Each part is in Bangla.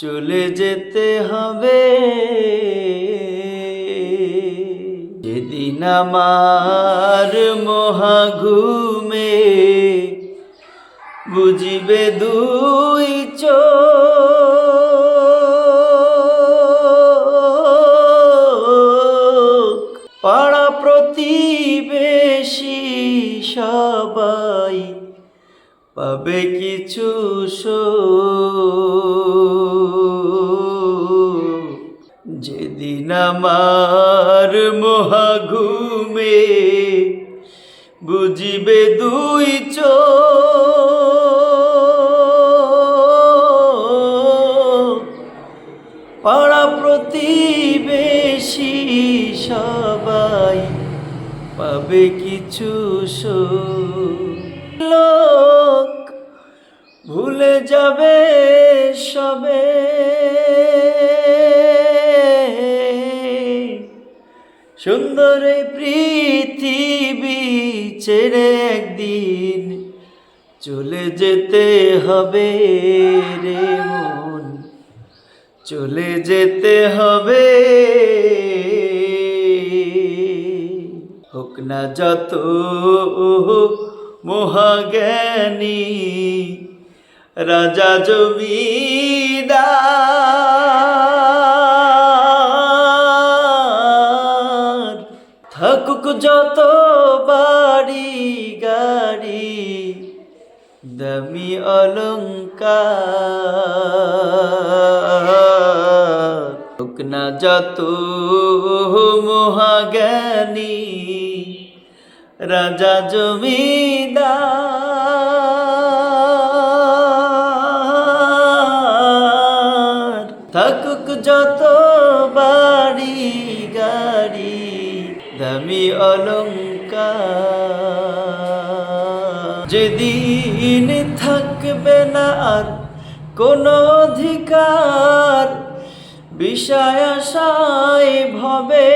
চলে যেতে হবে যেদিন আমার মহাঘুমে বুঝিবে দুই চোখ পাড়া প্রতিবেশী সবাই পাবে কিছু শোক। যেদিন আমার মহাঘুমে বুঝিবে দুই চোখ পাড়া প্রতিবেশী সবাই পাবে কিছু। লোক ভুলে যাবে সবে সুন্দর পৃথিবী ছেড়ে একদিন চলে যেতে হবে রে মন। চলে যেতে হবে। হোক না যত মহাজ্ঞানী, রাজা জমিদার যত বাড়ি গাড়ি, দামি অলঙ্কার। হোক না যত মহাজ্ঞানী, রাজা জমিদার। থাকুক যত বাড়ি গাড়ি দামি অলঙ্কার যেদিন থাকবে না আর কোনো অধিকার বিষয় ভবে।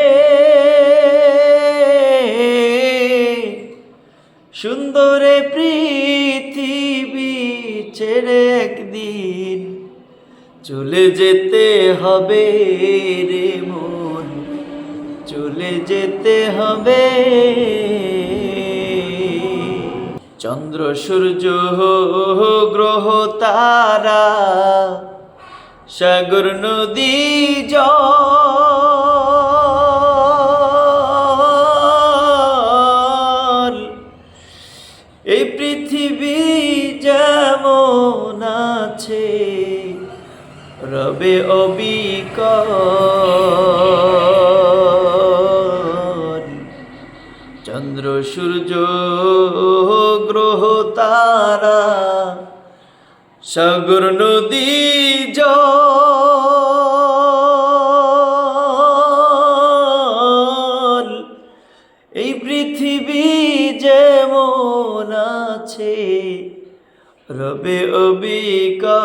সুন্দরে পৃথিবী ছেড়ে একদিন চলে যেতে হবে রে মন। চলে যেতে হবে। চন্দ্র, সূর্য, গ্রহ, তারা, সাগর, নদী, জল। এই পৃথিবী যেমন আছে, রবে অবিকল। সূর্য গ্রহ তারা সাগর নদী জল। এই পৃথিবী যেমন আছে রবে অবিকল।